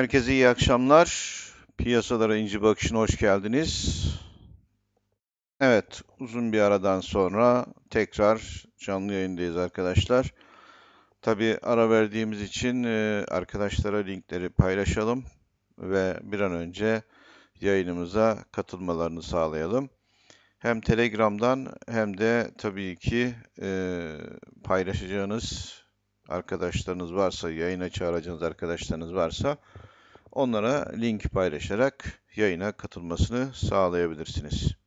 Herkese iyi akşamlar. Piyasalara inci bakışına hoş geldiniz. Evet, uzun bir aradan sonra tekrar canlı yayındayız arkadaşlar. Tabii ara verdiğimiz için e, arkadaşlara linkleri paylaşalım ve bir an önce yayınımıza katılmalarını sağlayalım. Hem Telegram'dan hem de tabii ki e, paylaşacağınız arkadaşlarınız varsa, yayına çağıracağınız arkadaşlarınız varsa onlara link paylaşarak yayına katılmasını sağlayabilirsiniz.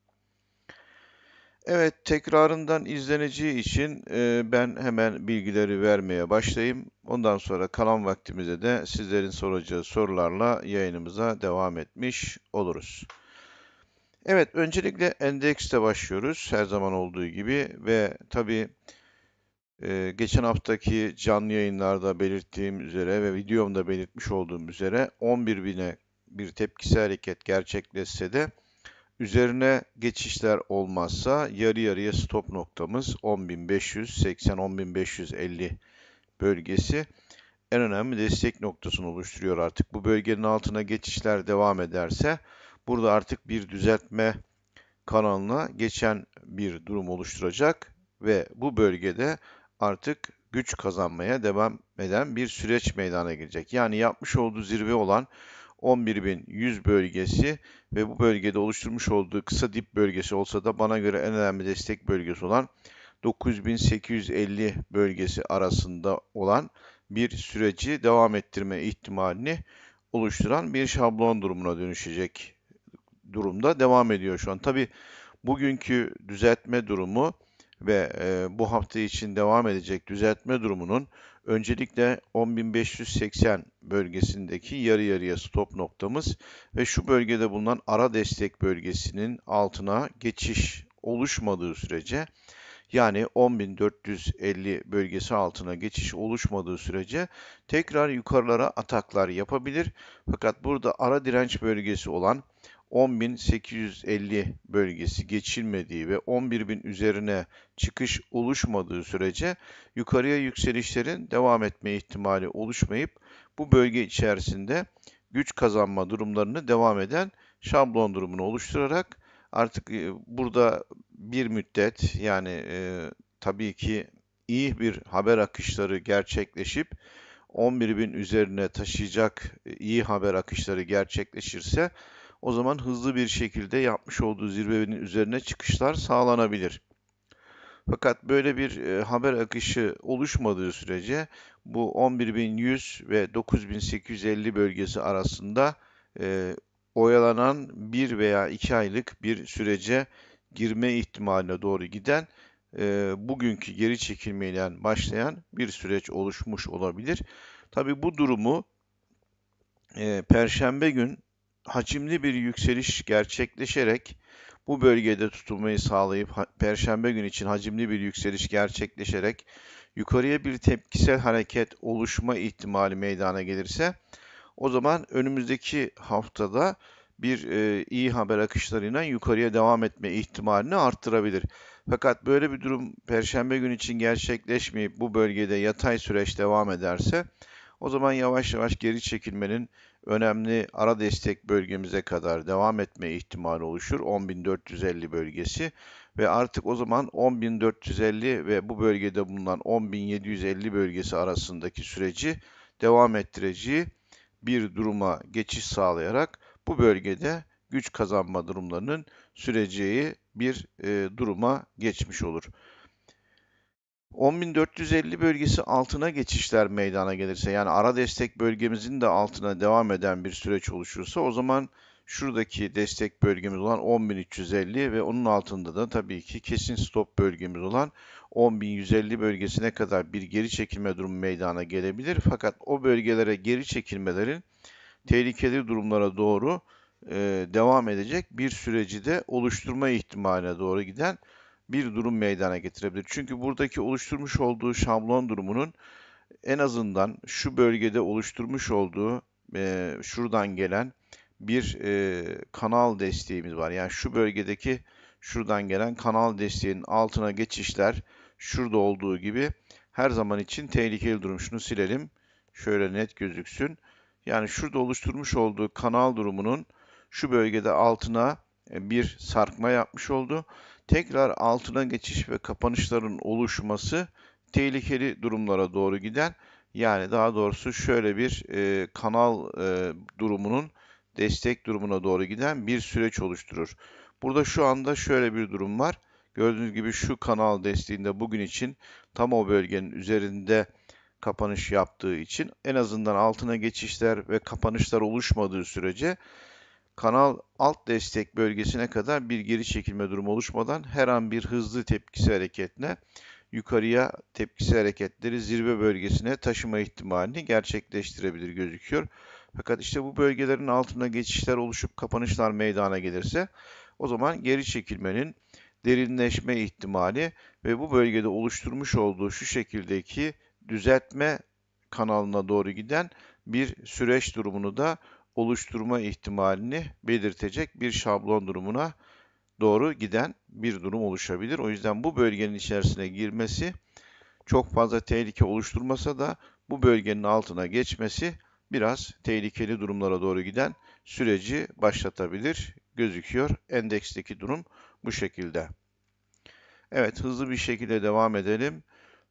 Evet, tekrarından izleneceği için e, ben hemen bilgileri vermeye başlayayım. Ondan sonra kalan vaktimize de sizlerin soracağı sorularla yayınımıza devam etmiş oluruz. Evet, öncelikle endekste başlıyoruz her zaman olduğu gibi ve tabii ee, geçen haftaki canlı yayınlarda belirttiğim üzere ve videomda belirtmiş olduğum üzere 11 bine bir tepkisi hareket gerçekleşse de üzerine geçişler olmazsa yarı yarıya stop noktamız 10.580-10.550 bölgesi en önemli destek noktasını oluşturuyor artık. Bu bölgenin altına geçişler devam ederse burada artık bir düzeltme kanalına geçen bir durum oluşturacak ve bu bölgede artık güç kazanmaya devam eden bir süreç meydana gelecek. Yani yapmış olduğu zirve olan 11.100 bölgesi ve bu bölgede oluşturmuş olduğu kısa dip bölgesi olsa da bana göre en önemli destek bölgesi olan 9850 bölgesi arasında olan bir süreci devam ettirme ihtimalini oluşturan bir şablon durumuna dönüşecek durumda devam ediyor şu an. Tabi bugünkü düzeltme durumu ve e, bu hafta için devam edecek düzeltme durumunun öncelikle 10.580 bölgesindeki yarı yarıya stop noktamız ve şu bölgede bulunan ara destek bölgesinin altına geçiş oluşmadığı sürece yani 10.450 bölgesi altına geçiş oluşmadığı sürece tekrar yukarılara ataklar yapabilir. Fakat burada ara direnç bölgesi olan 10.850 bölgesi geçilmediği ve 11.000 üzerine çıkış oluşmadığı sürece yukarıya yükselişlerin devam etme ihtimali oluşmayıp bu bölge içerisinde güç kazanma durumlarını devam eden şablon durumunu oluşturarak artık e, burada bir müddet yani e, tabii ki iyi bir haber akışları gerçekleşip 11.000 üzerine taşıyacak e, iyi haber akışları gerçekleşirse o zaman hızlı bir şekilde yapmış olduğu zirvenin üzerine çıkışlar sağlanabilir. Fakat böyle bir e, haber akışı oluşmadığı sürece bu 11.100 ve 9.850 bölgesi arasında e, oyalanan bir veya iki aylık bir sürece girme ihtimaline doğru giden e, bugünkü geri çekilmeyle başlayan bir süreç oluşmuş olabilir. Tabi bu durumu e, Perşembe gün hacimli bir yükseliş gerçekleşerek bu bölgede tutulmayı sağlayıp perşembe gün için hacimli bir yükseliş gerçekleşerek yukarıya bir tepkisel hareket oluşma ihtimali meydana gelirse o zaman önümüzdeki haftada bir e, iyi haber akışlarıyla yukarıya devam etme ihtimalini arttırabilir. Fakat böyle bir durum perşembe gün için gerçekleşmeyip bu bölgede yatay süreç devam ederse o zaman yavaş yavaş geri çekilmenin önemli ara destek bölgemize kadar devam etme ihtimali oluşur. 10.450 bölgesi ve artık o zaman 10.450 ve bu bölgede bulunan 10.750 bölgesi arasındaki süreci devam ettireceği bir duruma geçiş sağlayarak bu bölgede güç kazanma durumlarının süreceği bir e, duruma geçmiş olur. 10.450 bölgesi altına geçişler meydana gelirse yani ara destek bölgemizin de altına devam eden bir süreç oluşursa o zaman şuradaki destek bölgemiz olan 10.350 ve onun altında da tabii ki kesin stop bölgemiz olan 10.150 bölgesine kadar bir geri çekilme durumu meydana gelebilir. Fakat o bölgelere geri çekilmelerin tehlikeli durumlara doğru e, devam edecek bir süreci de oluşturma ihtimaline doğru giden bir durum meydana getirebilir. Çünkü buradaki oluşturmuş olduğu şablon durumunun en azından şu bölgede oluşturmuş olduğu e, şuradan gelen bir e, kanal desteğimiz var. Yani şu bölgedeki şuradan gelen kanal desteğinin altına geçişler şurada olduğu gibi her zaman için tehlikeli durum. Şunu silelim. Şöyle net gözüksün. Yani şurada oluşturmuş olduğu kanal durumunun şu bölgede altına bir sarkma yapmış oldu. Tekrar altına geçiş ve kapanışların oluşması tehlikeli durumlara doğru giden yani daha doğrusu şöyle bir e, kanal e, durumunun destek durumuna doğru giden bir süreç oluşturur. Burada şu anda şöyle bir durum var. Gördüğünüz gibi şu kanal desteğinde bugün için tam o bölgenin üzerinde kapanış yaptığı için en azından altına geçişler ve kapanışlar oluşmadığı sürece kanal alt destek bölgesine kadar bir geri çekilme durumu oluşmadan her an bir hızlı tepkisi hareketle yukarıya tepkisi hareketleri zirve bölgesine taşıma ihtimalini gerçekleştirebilir gözüküyor. Fakat işte bu bölgelerin altına geçişler oluşup kapanışlar meydana gelirse o zaman geri çekilmenin derinleşme ihtimali ve bu bölgede oluşturmuş olduğu şu şekildeki düzeltme kanalına doğru giden bir süreç durumunu da oluşturma ihtimalini belirtecek bir şablon durumuna doğru giden bir durum oluşabilir. O yüzden bu bölgenin içerisine girmesi çok fazla tehlike oluşturmasa da bu bölgenin altına geçmesi biraz tehlikeli durumlara doğru giden süreci başlatabilir gözüküyor. Endeksteki durum bu şekilde. Evet hızlı bir şekilde devam edelim.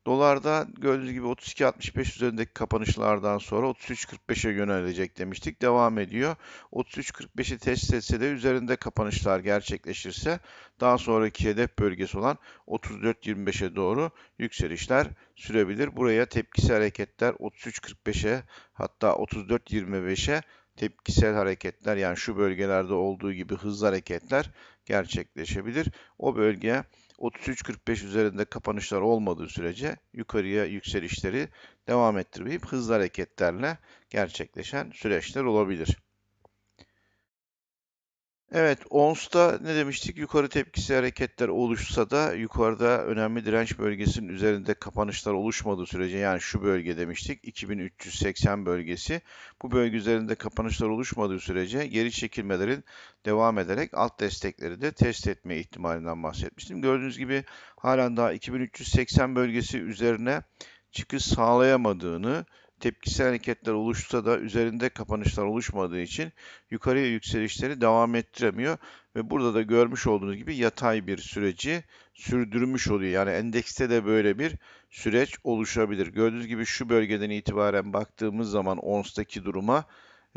Dolarda gördüğünüz gibi 32.65 üzerindeki kapanışlardan sonra 33.45'e yönelecek demiştik. Devam ediyor. 33.45'i test etse de üzerinde kapanışlar gerçekleşirse daha sonraki hedef bölgesi olan 34.25'e doğru yükselişler sürebilir. Buraya tepkisel hareketler 33.45'e hatta 34.25'e tepkisel hareketler yani şu bölgelerde olduğu gibi hızlı hareketler gerçekleşebilir. O bölge 33.45 üzerinde kapanışlar olmadığı sürece yukarıya yükselişleri devam ettirmeyip hızlı hareketlerle gerçekleşen süreçler olabilir. Evet, ONS'ta ne demiştik? Yukarı tepkisi hareketler oluşsa da yukarıda önemli direnç bölgesinin üzerinde kapanışlar oluşmadığı sürece yani şu bölge demiştik 2380 bölgesi. Bu bölge üzerinde kapanışlar oluşmadığı sürece geri çekilmelerin devam ederek alt destekleri de test etme ihtimalinden bahsetmiştim. Gördüğünüz gibi halen daha 2380 bölgesi üzerine çıkış sağlayamadığını tepkisel hareketler oluşsa da üzerinde kapanışlar oluşmadığı için yukarıya yükselişleri devam ettiremiyor ve burada da görmüş olduğunuz gibi yatay bir süreci sürdürmüş oluyor. Yani endekste de böyle bir süreç oluşabilir. Gördüğünüz gibi şu bölgeden itibaren baktığımız zaman ONS'taki duruma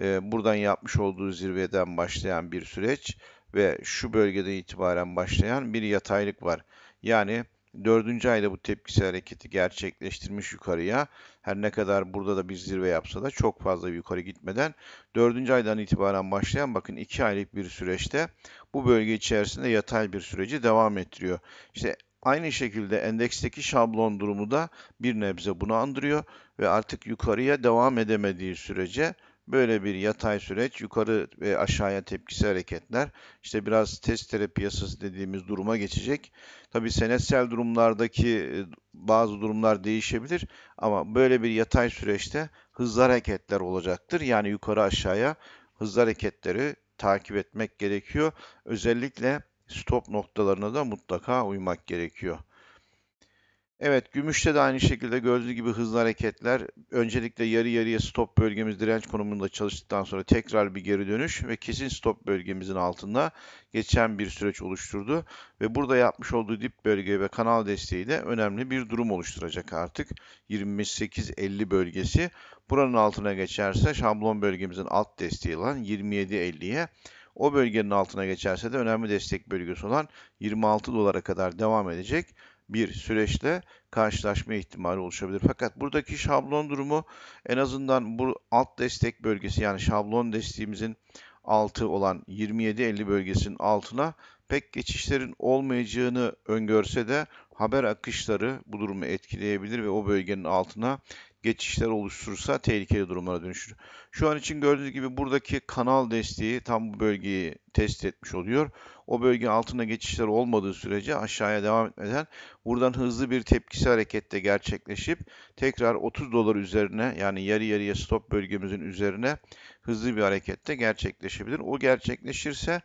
e, buradan yapmış olduğu zirveden başlayan bir süreç ve şu bölgeden itibaren başlayan bir yataylık var. Yani Dördüncü ayda bu tepkisi hareketi gerçekleştirmiş yukarıya. Her ne kadar burada da bir zirve yapsa da çok fazla yukarı gitmeden dördüncü aydan itibaren başlayan bakın iki aylık bir süreçte bu bölge içerisinde yatay bir süreci devam ettiriyor. İşte Aynı şekilde endeksteki şablon durumu da bir nebze bunu andırıyor ve artık yukarıya devam edemediği sürece Böyle bir yatay süreç yukarı ve aşağıya tepkisi hareketler işte biraz testere piyasası dediğimiz duruma geçecek. Tabi senetsel durumlardaki e, bazı durumlar değişebilir ama böyle bir yatay süreçte hızlı hareketler olacaktır. Yani yukarı aşağıya hızlı hareketleri takip etmek gerekiyor. Özellikle stop noktalarına da mutlaka uymak gerekiyor. Evet, gümüşte de aynı şekilde gördüğünüz gibi hızlı hareketler. Öncelikle yarı yarıya stop bölgemiz direnç konumunda çalıştıktan sonra tekrar bir geri dönüş ve kesin stop bölgemizin altında geçen bir süreç oluşturdu. Ve burada yapmış olduğu dip bölge ve kanal desteği de önemli bir durum oluşturacak artık. 28-50 bölgesi. Buranın altına geçerse şablon bölgemizin alt desteği olan 27-50'ye o bölgenin altına geçerse de önemli destek bölgesi olan 26 dolara kadar devam edecek bir süreçle karşılaşma ihtimali oluşabilir. Fakat buradaki şablon durumu en azından bu alt destek bölgesi yani şablon desteğimizin altı olan 27-50 bölgesinin altına pek geçişlerin olmayacağını öngörse de haber akışları bu durumu etkileyebilir ve o bölgenin altına geçişler oluşturursa tehlikeli durumlara dönüşür. Şu an için gördüğünüz gibi buradaki kanal desteği tam bu bölgeyi test etmiş oluyor. O bölge altına geçişler olmadığı sürece aşağıya devam etmeden buradan hızlı bir tepkisi harekette gerçekleşip tekrar 30 dolar üzerine yani yarı yarıya stop bölgemizin üzerine hızlı bir harekette gerçekleşebilir. O gerçekleşirse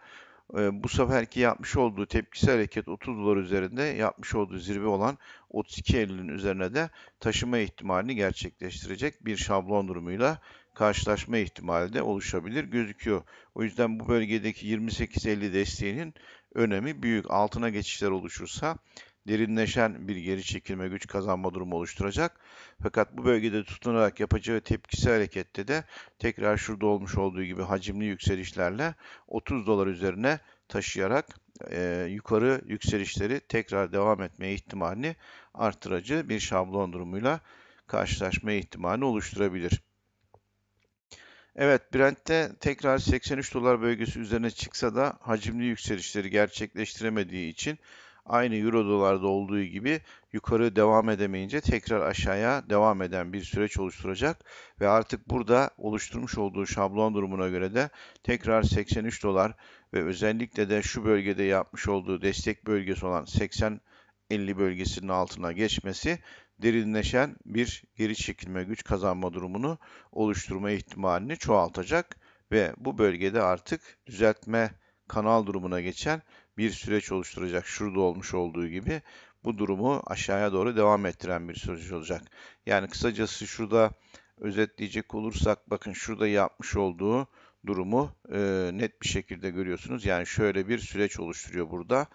bu seferki yapmış olduğu tepkisi hareket 30 dolar üzerinde yapmış olduğu zirve olan 32.50'nin üzerine de taşıma ihtimalini gerçekleştirecek bir şablon durumuyla karşılaşma ihtimali de oluşabilir gözüküyor. O yüzden bu bölgedeki 28.50 desteğinin önemi büyük. Altına geçişler oluşursa derinleşen bir geri çekilme güç kazanma durumu oluşturacak. Fakat bu bölgede tutunarak yapacağı tepkisi harekette de tekrar şurada olmuş olduğu gibi hacimli yükselişlerle 30 dolar üzerine taşıyarak e, yukarı yükselişleri tekrar devam etme ihtimalini artırıcı bir şablon durumuyla karşılaşma ihtimali oluşturabilir. Evet, Brent'te tekrar 83 dolar bölgesi üzerine çıksa da hacimli yükselişleri gerçekleştiremediği için aynı euro dolarda olduğu gibi yukarı devam edemeyince tekrar aşağıya devam eden bir süreç oluşturacak. Ve artık burada oluşturmuş olduğu şablon durumuna göre de tekrar 83 dolar ve özellikle de şu bölgede yapmış olduğu destek bölgesi olan 80 50 bölgesinin altına geçmesi derinleşen bir geri çekilme güç kazanma durumunu oluşturma ihtimalini çoğaltacak. Ve bu bölgede artık düzeltme kanal durumuna geçen bir süreç oluşturacak. Şurada olmuş olduğu gibi bu durumu aşağıya doğru devam ettiren bir süreç olacak. Yani kısacası şurada özetleyecek olursak bakın şurada yapmış olduğu durumu e, net bir şekilde görüyorsunuz. Yani şöyle bir süreç oluşturuyor burada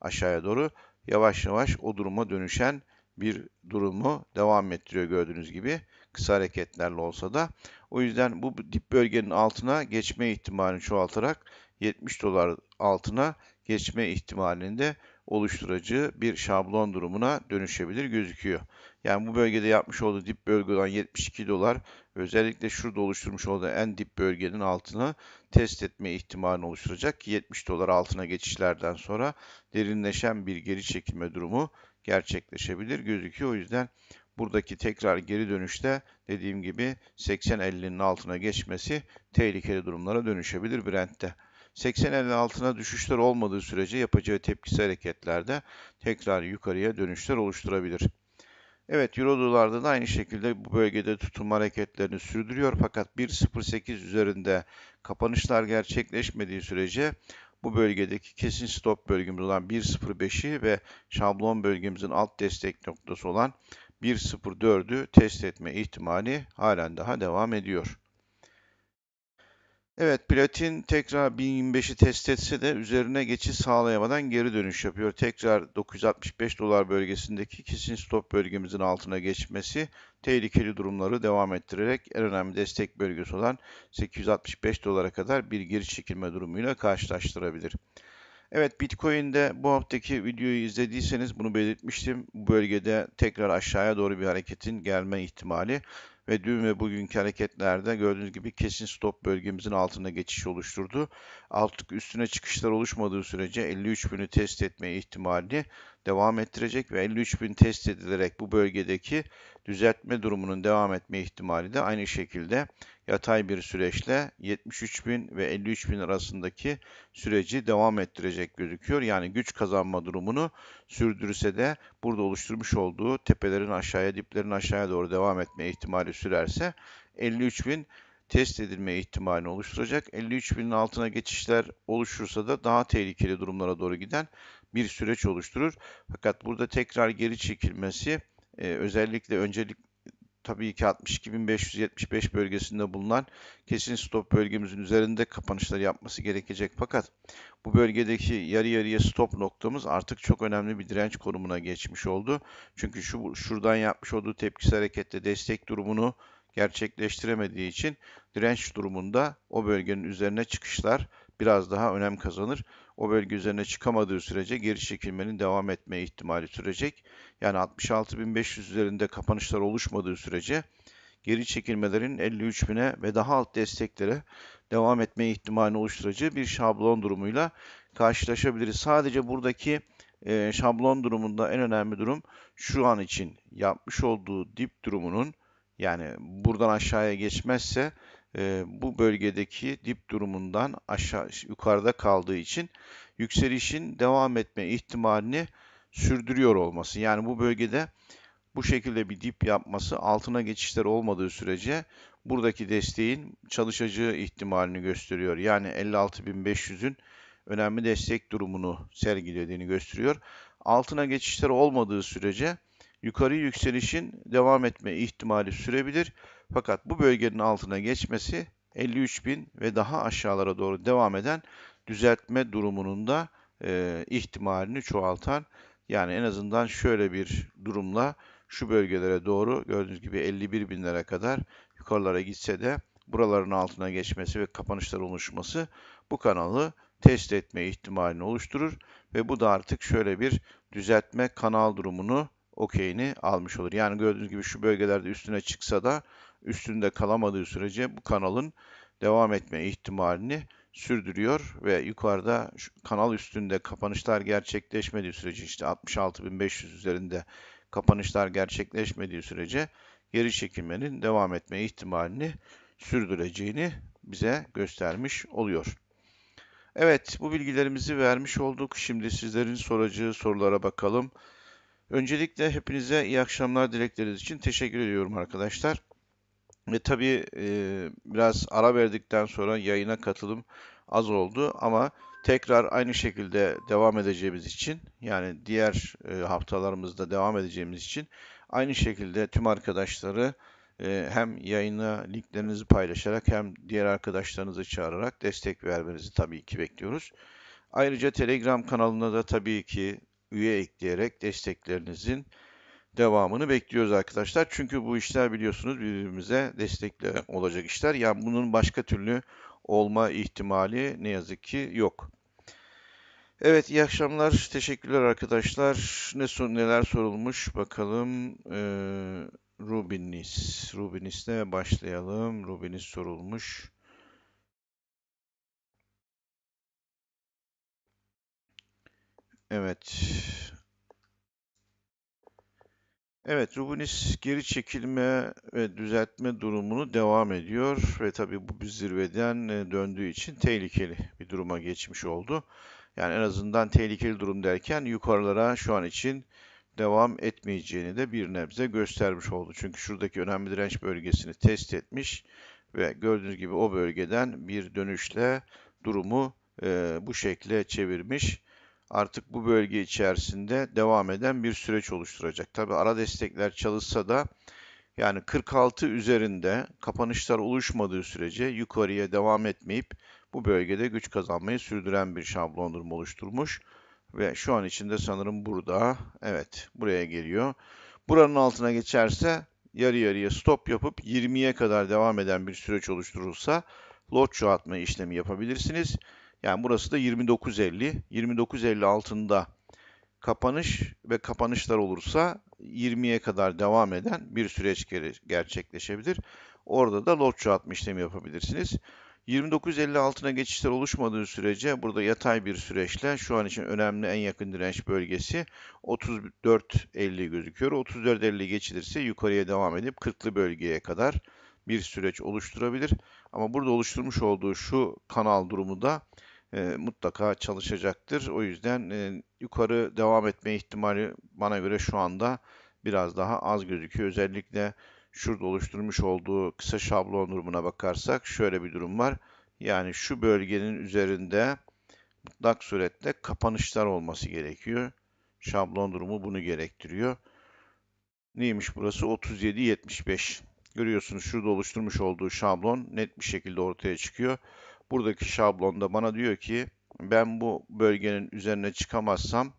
aşağıya doğru. Yavaş yavaş o duruma dönüşen bir durumu devam ettiriyor gördüğünüz gibi. Kısa hareketlerle olsa da. O yüzden bu dip bölgenin altına geçme ihtimalini çoğaltarak 70 dolar altına geçme ihtimalinde oluşturucu bir şablon durumuna dönüşebilir gözüküyor. Yani bu bölgede yapmış olduğu dip bölge olan 72 dolar özellikle şurada oluşturmuş olduğu en dip bölgenin altını test etme ihtimalini oluşturacak ki 70 dolar altına geçişlerden sonra derinleşen bir geri çekilme durumu gerçekleşebilir gözüküyor. O yüzden buradaki tekrar geri dönüşte dediğim gibi 80-50'nin altına geçmesi tehlikeli durumlara dönüşebilir Brent'te. 80-50 altına düşüşler olmadığı sürece yapacağı tepkisi hareketlerde tekrar yukarıya dönüşler oluşturabilir. Evet Euro dolarda da aynı şekilde bu bölgede tutum hareketlerini sürdürüyor fakat 1.08 üzerinde kapanışlar gerçekleşmediği sürece bu bölgedeki kesin stop bölgemiz olan 1.05'i ve şablon bölgemizin alt destek noktası olan 1.04'ü test etme ihtimali halen daha devam ediyor. Evet, platin tekrar 1025'i test etse de üzerine geçiş sağlayamadan geri dönüş yapıyor. Tekrar 965 dolar bölgesindeki kesin stop bölgemizin altına geçmesi tehlikeli durumları devam ettirerek en önemli destek bölgesi olan 865 dolara kadar bir geri çekilme durumuyla karşılaştırabilir. Evet Bitcoin'de bu haftaki videoyu izlediyseniz bunu belirtmiştim. Bu bölgede tekrar aşağıya doğru bir hareketin gelme ihtimali ve dün ve bugünkü hareketlerde gördüğünüz gibi kesin stop bölgemizin altında geçiş oluşturdu. Artık üstüne çıkışlar oluşmadığı sürece 53.000'ü test etme ihtimalini devam ettirecek ve 53.000 test edilerek bu bölgedeki düzeltme durumunun devam etme ihtimali de aynı şekilde yatay bir süreçle 73.000 ve 53.000 arasındaki süreci devam ettirecek gözüküyor. Yani güç kazanma durumunu sürdürse de burada oluşturmuş olduğu tepelerin aşağıya, diplerin aşağıya doğru devam etme ihtimali sürerse 53.000 test edilme ihtimalini oluşturacak. 53.000'in altına geçişler oluşursa da daha tehlikeli durumlara doğru giden bir süreç oluşturur. Fakat burada tekrar geri çekilmesi e, özellikle öncelik tabii ki 62.575 bölgesinde bulunan kesin stop bölgemizin üzerinde kapanışlar yapması gerekecek. Fakat bu bölgedeki yarı yarıya stop noktamız artık çok önemli bir direnç konumuna geçmiş oldu. Çünkü şu şuradan yapmış olduğu tepkisi harekette destek durumunu gerçekleştiremediği için direnç durumunda o bölgenin üzerine çıkışlar biraz daha önem kazanır. O bölge üzerine çıkamadığı sürece geri çekilmenin devam etme ihtimali sürecek. Yani 66.500 üzerinde kapanışlar oluşmadığı sürece geri çekilmelerin 53.000'e ve daha alt desteklere devam etme ihtimalini oluşturacağı bir şablon durumuyla karşılaşabiliriz. Sadece buradaki e, şablon durumunda en önemli durum şu an için yapmış olduğu dip durumunun yani buradan aşağıya geçmezse e, bu bölgedeki dip durumundan aşağı yukarıda kaldığı için yükselişin devam etme ihtimalini sürdürüyor olması. Yani bu bölgede bu şekilde bir dip yapması altına geçişler olmadığı sürece buradaki desteğin çalışacağı ihtimalini gösteriyor. Yani 56.500'ün önemli destek durumunu sergilediğini gösteriyor. Altına geçişler olmadığı sürece yukarı yükselişin devam etme ihtimali sürebilir. Fakat bu bölgenin altına geçmesi 53.000 ve daha aşağılara doğru devam eden düzeltme durumunun da e, ihtimalini çoğaltan yani en azından şöyle bir durumla şu bölgelere doğru gördüğünüz gibi 51 binlere kadar yukarılara gitse de buraların altına geçmesi ve kapanışlar oluşması bu kanalı test etme ihtimalini oluşturur ve bu da artık şöyle bir düzeltme kanal durumunu okeyini almış olur. Yani gördüğünüz gibi şu bölgelerde üstüne çıksa da üstünde kalamadığı sürece bu kanalın devam etme ihtimalini sürdürüyor ve yukarıda kanal üstünde kapanışlar gerçekleşmediği sürece işte 66.500 üzerinde kapanışlar gerçekleşmediği sürece geri çekilmenin devam etme ihtimalini sürdüreceğini bize göstermiş oluyor. Evet, bu bilgilerimizi vermiş olduk. Şimdi sizlerin soracağı sorulara bakalım. Öncelikle hepinize iyi akşamlar dilekleriniz için teşekkür ediyorum arkadaşlar. Ve tabii e, biraz ara verdikten sonra yayına katılım az oldu ama tekrar aynı şekilde devam edeceğimiz için yani diğer e, haftalarımızda devam edeceğimiz için aynı şekilde tüm arkadaşları e, hem yayına linklerinizi paylaşarak hem diğer arkadaşlarınızı çağırarak destek vermenizi tabii ki bekliyoruz. Ayrıca Telegram kanalına da tabii ki üye ekleyerek desteklerinizin devamını bekliyoruz arkadaşlar. Çünkü bu işler biliyorsunuz birbirimize destekle olacak işler. Yani bunun başka türlü olma ihtimali ne yazık ki yok. Evet iyi akşamlar. Teşekkürler arkadaşlar. Ne sor neler sorulmuş bakalım. Ee, Rubinis. Rubinis'le başlayalım. Rubinis sorulmuş. Evet. Evet, Rubinis geri çekilme ve düzeltme durumunu devam ediyor ve tabii bu bir zirveden e, döndüğü için tehlikeli bir duruma geçmiş oldu. Yani en azından tehlikeli durum derken yukarılara şu an için devam etmeyeceğini de bir nebze göstermiş oldu. Çünkü şuradaki önemli direnç bölgesini test etmiş ve gördüğünüz gibi o bölgeden bir dönüşle durumu e, bu şekle çevirmiş artık bu bölge içerisinde devam eden bir süreç oluşturacak. Tabi ara destekler çalışsa da yani 46 üzerinde kapanışlar oluşmadığı sürece yukarıya devam etmeyip bu bölgede güç kazanmayı sürdüren bir şablon durumu oluşturmuş. Ve şu an içinde sanırım burada, evet buraya geliyor. Buranın altına geçerse yarı yarıya stop yapıp 20'ye kadar devam eden bir süreç oluşturulsa lot çoğaltma işlemi yapabilirsiniz. Yani burası da 29.50. 29.50 altında kapanış ve kapanışlar olursa 20'ye kadar devam eden bir süreç gerçekleşebilir. Orada da lot çoğaltma işlemi yapabilirsiniz. 29.50 altına geçişler oluşmadığı sürece burada yatay bir süreçle şu an için önemli en yakın direnç bölgesi 34.50 gözüküyor. 34.50 geçilirse yukarıya devam edip 40'lı bölgeye kadar bir süreç oluşturabilir. Ama burada oluşturmuş olduğu şu kanal durumu da e, mutlaka çalışacaktır. O yüzden e, yukarı devam etme ihtimali bana göre şu anda biraz daha az gözüküyor. Özellikle şurada oluşturmuş olduğu kısa şablon durumuna bakarsak şöyle bir durum var. Yani şu bölgenin üzerinde mutlak surette kapanışlar olması gerekiyor. Şablon durumu bunu gerektiriyor. Neymiş burası? 37.75. Görüyorsunuz şurada oluşturmuş olduğu şablon net bir şekilde ortaya çıkıyor. Buradaki şablonda bana diyor ki ben bu bölgenin üzerine çıkamazsam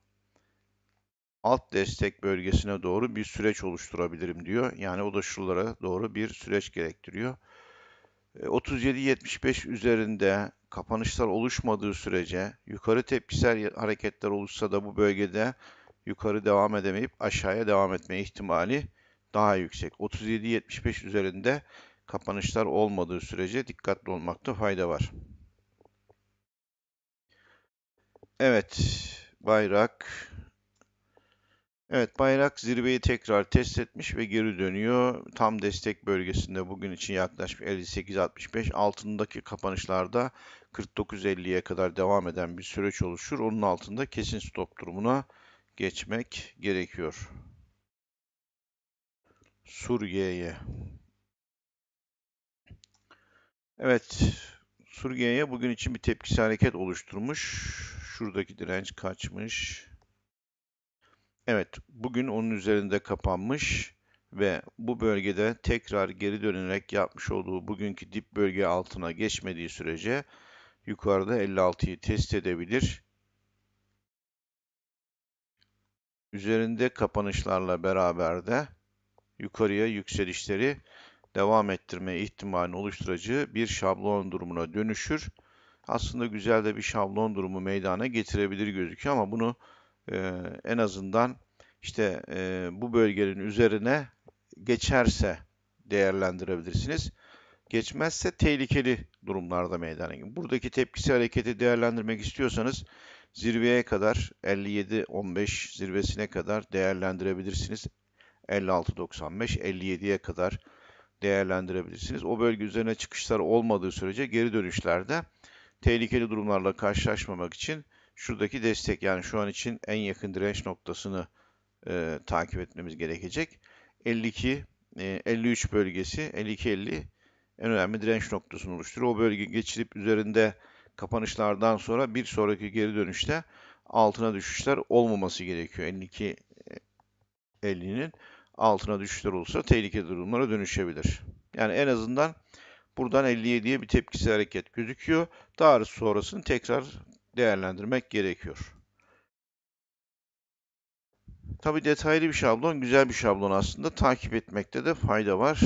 alt destek bölgesine doğru bir süreç oluşturabilirim diyor. Yani o da şuralara doğru bir süreç gerektiriyor. 37-75 e, üzerinde kapanışlar oluşmadığı sürece yukarı tepkisel hareketler olursa da bu bölgede yukarı devam edemeyip aşağıya devam etme ihtimali daha yüksek. 37-75 üzerinde kapanışlar olmadığı sürece dikkatli olmakta fayda var. Evet, bayrak. Evet, bayrak zirveyi tekrar test etmiş ve geri dönüyor. Tam destek bölgesinde bugün için yaklaşık 58-65 altındaki kapanışlarda 49-50'ye kadar devam eden bir süreç oluşur. Onun altında kesin stop durumuna geçmek gerekiyor. Suriye'ye. Evet, Suriye'ye bugün için bir tepkisi hareket oluşturmuş. Şuradaki direnç kaçmış. Evet, bugün onun üzerinde kapanmış ve bu bölgede tekrar geri dönerek yapmış olduğu bugünkü dip bölge altına geçmediği sürece yukarıda 56'yı test edebilir. Üzerinde kapanışlarla beraber de yukarıya yükselişleri devam ettirme ihtimalini oluşturacağı bir şablon durumuna dönüşür. Aslında güzel de bir şablon durumu meydana getirebilir gözüküyor ama bunu e, en azından işte e, bu bölgenin üzerine geçerse değerlendirebilirsiniz. Geçmezse tehlikeli durumlarda meydana gelir. Buradaki tepkisi hareketi değerlendirmek istiyorsanız zirveye kadar 57-15 zirvesine kadar değerlendirebilirsiniz. 56-95, 57'ye kadar değerlendirebilirsiniz. O bölge üzerine çıkışlar olmadığı sürece geri dönüşlerde tehlikeli durumlarla karşılaşmamak için şuradaki destek yani şu an için en yakın direnç noktasını e, takip etmemiz gerekecek. 52 e, 53 bölgesi 52-50 en önemli direnç noktasını oluşturuyor. O bölge geçilip üzerinde kapanışlardan sonra bir sonraki geri dönüşte altına düşüşler olmaması gerekiyor. 52 50'nin altına düşüşler olursa tehlikeli durumlara dönüşebilir. Yani en azından buradan 57'ye bir tepkisi hareket gözüküyor. Daha sonrasını tekrar değerlendirmek gerekiyor. Tabi detaylı bir şablon, güzel bir şablon aslında. Takip etmekte de fayda var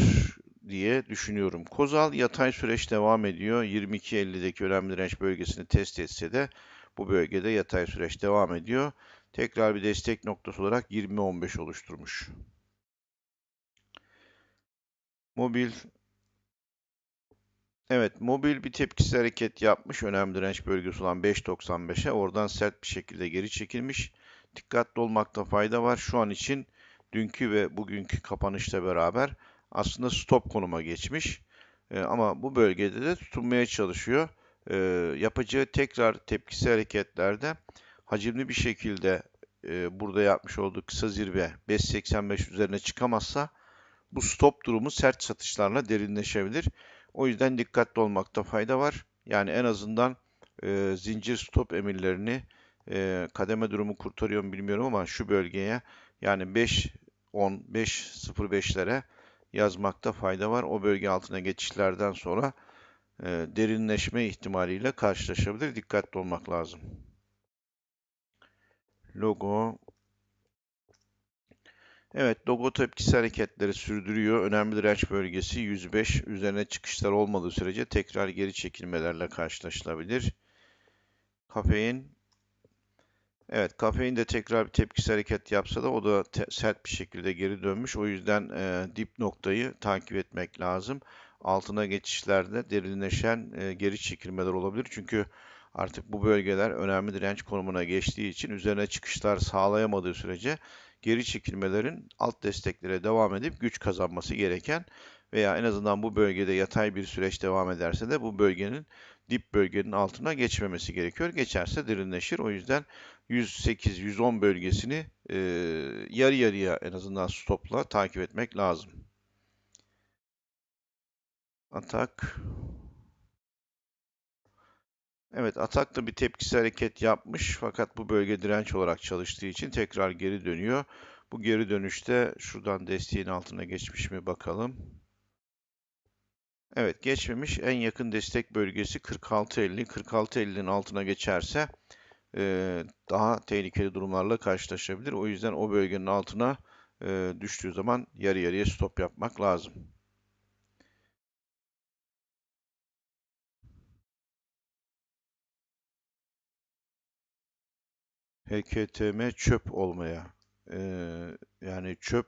diye düşünüyorum. Kozal yatay süreç devam ediyor. 22.50'deki önemli direnç bölgesini test etse de bu bölgede yatay süreç devam ediyor. Tekrar bir destek noktası olarak 20.15 oluşturmuş. Mobil Evet, mobil bir tepkisi hareket yapmış. Önemli direnç bölgesi olan 5.95'e. Oradan sert bir şekilde geri çekilmiş. Dikkatli olmakta fayda var. Şu an için dünkü ve bugünkü kapanışla beraber aslında stop konuma geçmiş. E, ama bu bölgede de tutunmaya çalışıyor. E, yapacağı tekrar tepkisi hareketlerde hacimli bir şekilde e, burada yapmış olduğu kısa zirve 5.85 üzerine çıkamazsa bu stop durumu sert satışlarla derinleşebilir. O yüzden dikkatli olmakta fayda var. Yani en azından e, zincir stop emirlerini e, kademe durumu kurtarıyor mu bilmiyorum ama şu bölgeye yani 5 10 5 05'lere yazmakta fayda var. O bölge altına geçişlerden sonra e, derinleşme ihtimaliyle karşılaşabilir. Dikkatli olmak lazım. Logo Evet, logo tepkisi hareketleri sürdürüyor. Önemli direnç bölgesi 105 üzerine çıkışlar olmadığı sürece tekrar geri çekilmelerle karşılaşılabilir. Kafein Evet, kafein de tekrar bir tepkisi hareket yapsa da o da sert bir şekilde geri dönmüş. O yüzden e, dip noktayı takip etmek lazım. Altına geçişlerde derinleşen e, geri çekilmeler olabilir. Çünkü artık bu bölgeler önemli direnç konumuna geçtiği için üzerine çıkışlar sağlayamadığı sürece geri çekilmelerin alt desteklere devam edip güç kazanması gereken veya en azından bu bölgede yatay bir süreç devam ederse de bu bölgenin dip bölgenin altına geçmemesi gerekiyor. Geçerse derinleşir. O yüzden 108-110 bölgesini e, yarı yarıya en azından stopla takip etmek lazım. Atak. Evet, atak da bir tepkisi hareket yapmış fakat bu bölge direnç olarak çalıştığı için tekrar geri dönüyor. Bu geri dönüşte şuradan desteğin altına geçmiş mi bakalım. Evet geçmemiş. En yakın destek bölgesi 46.50. 46.50'nin altına geçerse e, daha tehlikeli durumlarla karşılaşabilir. O yüzden o bölgenin altına e, düştüğü zaman yarı yarıya stop yapmak lazım. HKTM çöp olmaya. Ee, yani çöp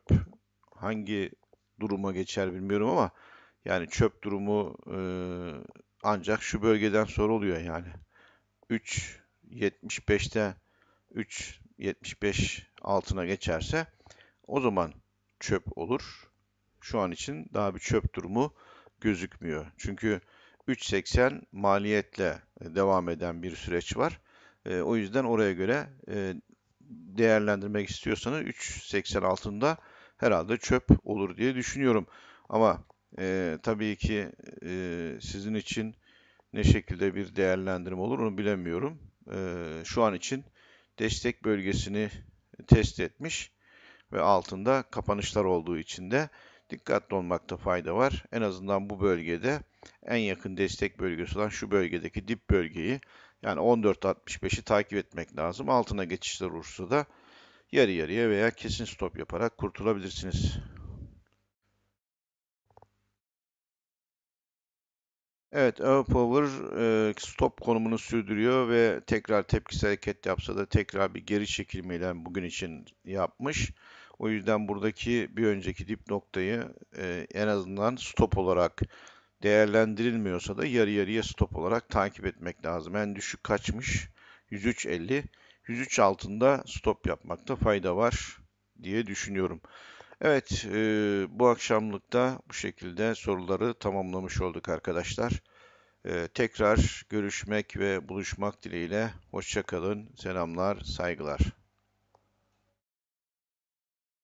hangi duruma geçer bilmiyorum ama yani çöp durumu e, ancak şu bölgeden sonra oluyor yani. 3.75'te 3.75 altına geçerse o zaman çöp olur. Şu an için daha bir çöp durumu gözükmüyor. Çünkü 3.80 maliyetle devam eden bir süreç var. E, o yüzden oraya göre e, değerlendirmek istiyorsanız 3.80 altında herhalde çöp olur diye düşünüyorum. Ama e, tabii ki e, sizin için ne şekilde bir değerlendirme olur onu bilemiyorum. E, şu an için destek bölgesini test etmiş. ve altında kapanışlar olduğu için de dikkatli olmakta fayda var. En azından bu bölgede en yakın destek bölgesi olan şu bölgedeki dip bölgeyi yani 14.65'i takip etmek lazım. Altına geçişler olursa da yarı yarıya veya kesin stop yaparak kurtulabilirsiniz. Evet, Power e, stop konumunu sürdürüyor ve tekrar tepkisel hareket yapsa da tekrar bir geri çekilmeyle bugün için yapmış. O yüzden buradaki bir önceki dip noktayı e, en azından stop olarak değerlendirilmiyorsa da yarı yarıya stop olarak takip etmek lazım. En düşük kaçmış? 103.50. 103 altında stop yapmakta fayda var diye düşünüyorum. Evet, e, bu akşamlıkta bu şekilde soruları tamamlamış olduk arkadaşlar. E, tekrar görüşmek ve buluşmak dileğiyle. Hoşçakalın, selamlar, saygılar.